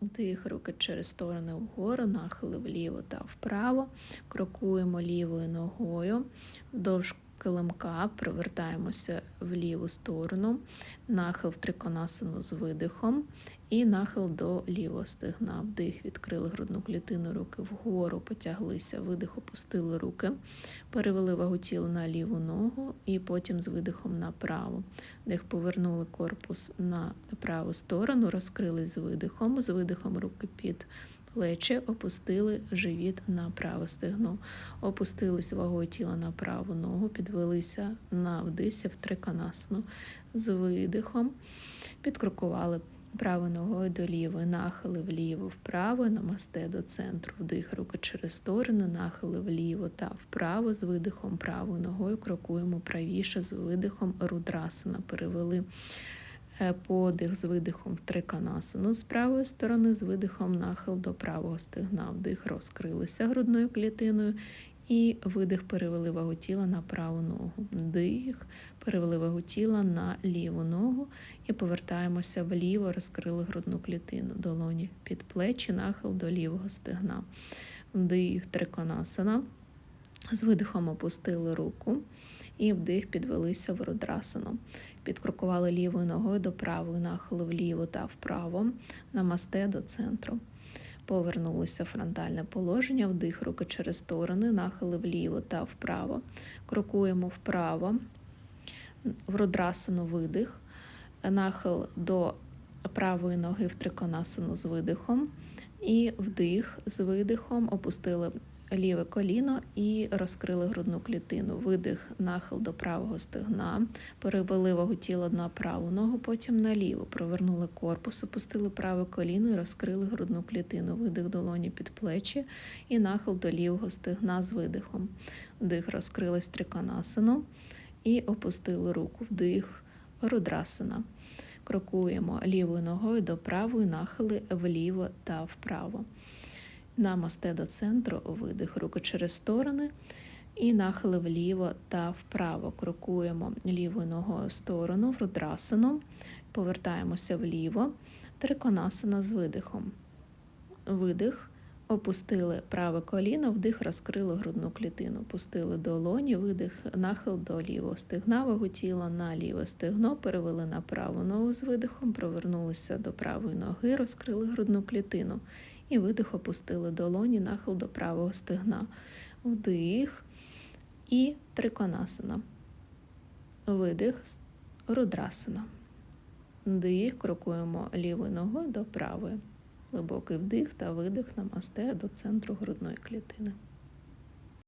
Вдих, руки через сторони вгору, нахили вліво та вправо. Крокуємо лівою ногою вдовж килимка, привертаємося в ліву сторону, нахил в триконасану з видихом і нахил до лівого стегна. Вдих, відкрили грудну клітину, руки вгору, потяглися, видих, опустили руки, перевели вагу тіла на ліву ногу і потім з видихом направо. Вдих, повернули корпус на праву сторону, розкрились з видихом, з видихом руки під плечі, опустили живіт на праве стегно, опустились вагою тіла на праву ногу, підвелися на вдисі в триконасну з видихом, підкрокували правою ногою до лівої, нахили вліво, вправо, намасте до центру, вдих, руки через сторони, нахили вліво та вправо, з видихом правою ногою крокуємо правіше, з видихом рудрасана, перевели. Е, подих з видихом в триканасану з правої сторони, з видихом нахил до правого стегна. Вдих розкрилися грудною клітиною. І видих перевели вагу тіла на праву ногу. Дих, перевели вагу тіла на ліву ногу і повертаємося вліво, розкрили грудну клітину. Долоні під плечі, нахил до лівого стегна. Вдих, триконасана. З видихом опустили руку і вдих підвелися в рудрасану. Підкрокували лівою ногою до правої, нахили вліво та вправо, намасте до центру. Повернулися в фронтальне положення, вдих руки через сторони, нахили вліво та вправо. Крокуємо вправо, в рудрасану видих, нахил до правої ноги в триконасану з видихом. І вдих з видихом опустили ліве коліно і розкрили грудну клітину. Видих, нахил до правого стегна, перевели вагу тіла на праву ногу, потім на ліву. Провернули корпус, опустили праве коліно і розкрили грудну клітину. Видих долоні під плечі і нахил до лівого стегна з видихом. Вдих, розкрились триканасану і опустили руку. Вдих, рудрасана. Крокуємо лівою ногою до правої, нахили вліво та вправо. Намасте до центру, видих, руки через сторони. І нахили вліво та вправо. Крокуємо лівою ногою в сторону, в рудрасану, повертаємося вліво, триконасана з видихом. Видих, опустили праве коліно, вдих, розкрили грудну клітину, пустили долоні, видих, нахил до лівого стегна, вагу тіла на ліве стегно, перевели на праву ногу з видихом, провернулися до правої ноги, розкрили грудну клітину і видих опустили долоні, нахил до правого стегна. Вдих і триконасана. Видих, рудрасана. Вдих, крокуємо лівою ногою до правої. Глибокий вдих та видих намасте до центру грудної клітини.